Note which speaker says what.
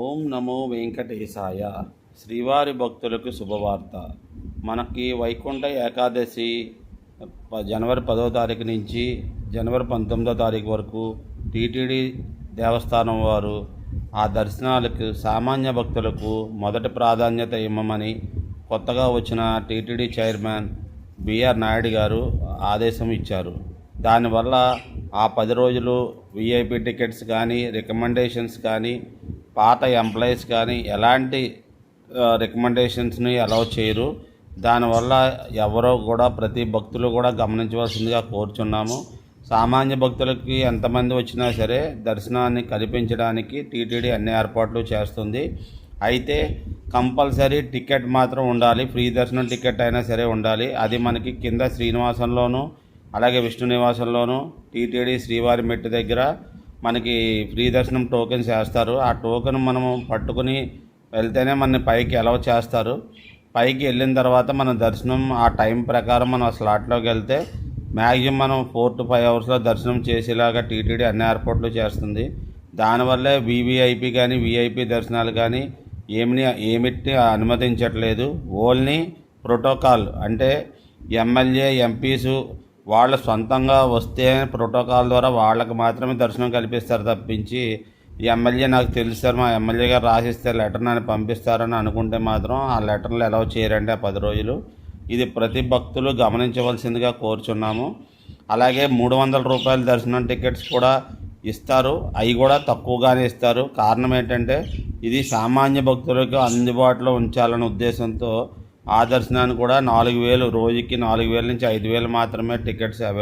Speaker 1: ఓం నమో వెంకటేశాయ. శ్రీవారి భక్తులకు శుభవార్త. మనకి వైకుంఠ ఏకాదశి జనవరి పదో తారీఖు నుంచి జనవరి పంతొమ్మిదో తారీఖు వరకు టీటీడీ దేవస్థానం వారు ఆ దర్శనాలకు సామాన్య భక్తులకు మొదటి ప్రాధాన్యత ఇవ్వమని కొత్తగా వచ్చిన టీటీడీ చైర్మన్ బిఆర్ నాయుడు గారు ఆదేశం ఇచ్చారు. దానివల్ల ఆ పది రోజులు విఐపి టికెట్స్ కానీ రికమెండేషన్స్ కానీ పాత ఎంప్లాయీస్ కానీ ఎలాంటి రికమెండేషన్స్ని అలౌ చేయరు. దానివల్ల ఎవరో కూడా ప్రతి భక్తులు కూడా గమనించవలసిందిగా కోరుచున్నాము. సామాన్య భక్తులకి ఎంతమంది వచ్చినా సరే దర్శనాన్ని కల్పించడానికి టీటీడీ అన్ని ఏర్పాట్లు చేస్తుంది. అయితే కంపల్సరీ టికెట్ మాత్రం ఉండాలి. ఫ్రీ దర్శనం టికెట్ అయినా సరే ఉండాలి. అది మనకి కింద శ్రీనివాసంలోను అలాగే విష్ణు నివాసంలోను టీటీడీ శ్రీవారి మెట్టు దగ్గర మనకి ఫ్రీ దర్శనం టోకెన్స్ వేస్తారు. ఆ టోకెన్ మనము పట్టుకుని వెళ్తేనే మన పైకి అలౌ చేస్తారు. పైకి వెళ్ళిన తర్వాత మన దర్శనం ఆ టైం ప్రకారం మనం ఆ స్లాట్లోకి వెళ్తే మ్యాక్సిమం మనం ఫోర్ టు ఫైవ్ అవర్స్లో దర్శనం చేసేలాగా టీటీడీ అన్ని ఏర్పాట్లు చేస్తుంది. దానివల్లే వివిఐపి కానీ విఐపి దర్శనాలు కానీ ఏమిని ఏమిటి అనుమతించట్లేదు. ఓన్లీ ప్రోటోకాల్ అంటే ఎమ్మెల్యే ఎంపీసు వాళ్ళ సొంతంగా వస్తే ప్రోటోకాల్ ద్వారా వాళ్ళకి మాత్రమే దర్శనం కల్పిస్తారు తప్పించి ఈ ఎమ్మెల్యే నాకు తెలుసు సార్ మా ఎమ్మెల్యే గారు రాసిస్తే లెటర్ నన్ను పంపిస్తారని అనుకుంటే మాత్రం ఆ లెటర్లు ఎలా చేయరండి ఆ పది రోజులు. ఇది ప్రతి భక్తులు గమనించవలసిందిగా కోరుచున్నాము. అలాగే మూడు వందల రూపాయల దర్శనం టికెట్స్ కూడా ఇస్తారు. అవి కూడా తక్కువగానే ఇస్తారు. కారణం ఏంటంటే ఇది సామాన్య భక్తులకు అందుబాటులో ఉంచాలనే ఉద్దేశంతో ఆ కూడా నాలుగు వేలు రోజుకి నాలుగు వేల నుంచి ఐదు వేలు మాత్రమే టికెట్స్ అవైలబుల్